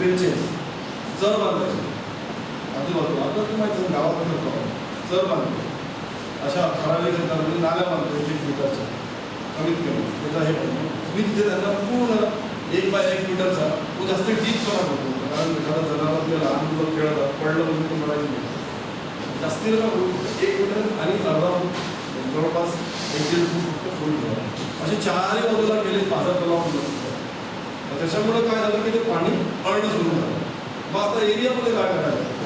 Trenches चर बांधायचे आजूबाजूला आता तुम्ही माहिती गावात करतो चर बांधतो अशा ठराविक म्हणजे नाल्या बांधतो एक एक मीटरच्या कमीत कमी त्याचा हे पण मी तिथे त्यांना पूर्ण एक बाय एक मीटरचा तो जास्त डीप करा पडतो कारण एखादा जनावर किंवा लहान मुलं खेळतात पडलं म्हणजे तो मराठी नाही. जास्ती एक मीटर आणि अर्धा फूट जवळपास एक दीड फूट फक्त असे चारही बाजूला गेले माझा तलाव मग त्याच्यामुळे काय झालं की ते पाणी अळणं सुरू झालं. मग आता एरियामध्ये काय करायचं?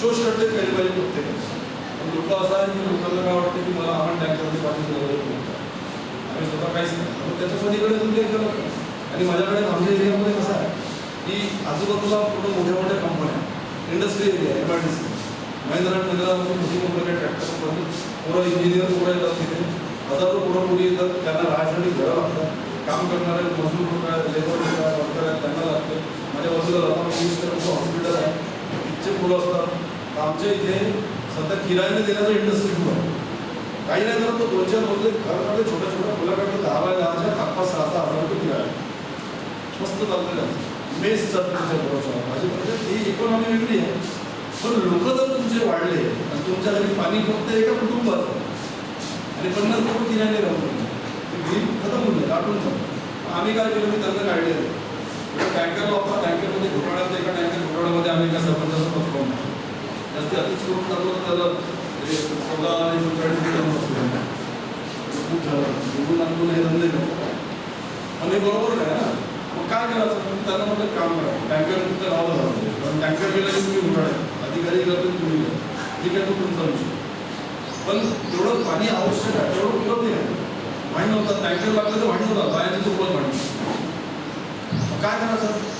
शोष करते केले पाहिजे प्रत्येक लोक असं आहे की लोकांना काय वाटतं की मला आपण टँकरमध्ये पाणी आम्ही स्वतः काहीच नाही. त्याच्या पलीकडे तुम्ही करत आणि माझ्याकडे आमच्या एरियामध्ये कसं आहे? की आजूबाजूला पूर्ण मोठ्या मोठ्या कंपन्या industry area M I D C Mahindra महिंद्रापासून मोठी कंपन्या ट्रॅक्टर कंपनी पुरा इंजिनियर पोरं येतात तिथे. हजारो पोरं येतात. त्यांना राहण्यासाठी घरं लागतात. काम करणारे मजूर लोक आहेत लेबर लोक आहेत वर्कर आहेत त्यांना लागतं. माझ्या बाजूला लता मंगेशकर हॉस्पिटल आहे तिथचे मुलं असतात. आमच्या इथे सध्या किरायाने देण्याचा इंडस्ट्री सुरू आहे. काही नाही करत तो. दोन चार मजले घरामध्ये छोट्या छोट्या मुलाकडे दहा बाय दहाच्या पाच पाच सहा सहा हजार रुपये किराया मस्त चालतं त्यांचं. मेस चालतो भरोसा माझी म्हणजे ती इकॉनॉमी वेगळी आहे. पण लोक जर तुमचे वाढले आणि तुमच्या घरी पाणी फक्त एका कुटुंबात आणि पन्नास लोक किरायाने राहून ते बिल खतम होऊन जाईल आटून जातं आम्ही काय केलं मी त्यांना काढले. टँकर वापरा टँकरमध्ये घोटाळ्यात एका टँकर घोटाळ्यामध्ये आम्ही एका सरपंच जास्ती अतिच करून टाकलं त्याला म्हणजे ते चौदा आणि एकोणचाळीस मिनिटं बसले. खूप निवडून आणून हे धंदे नको आणि बरोबर आहे ना. मग काय करायचं? तुम्ही त्यांना म्हटलं काम करा. टँकर तुमचं लावलं जातं कारण टँकर गेला की तुम्ही घोटाळे अधिकारी गेला तुम्ही तुम्ही ठीक आहे तो तुमचा विषय. पण तेवढं पाणी आवश्यक आहे तेवढं उपलब्ध नाही भांडण होतात टँकर लागलं तर भांडण होता बाहेरची उपलब्ध भांडण मग काय करायचं?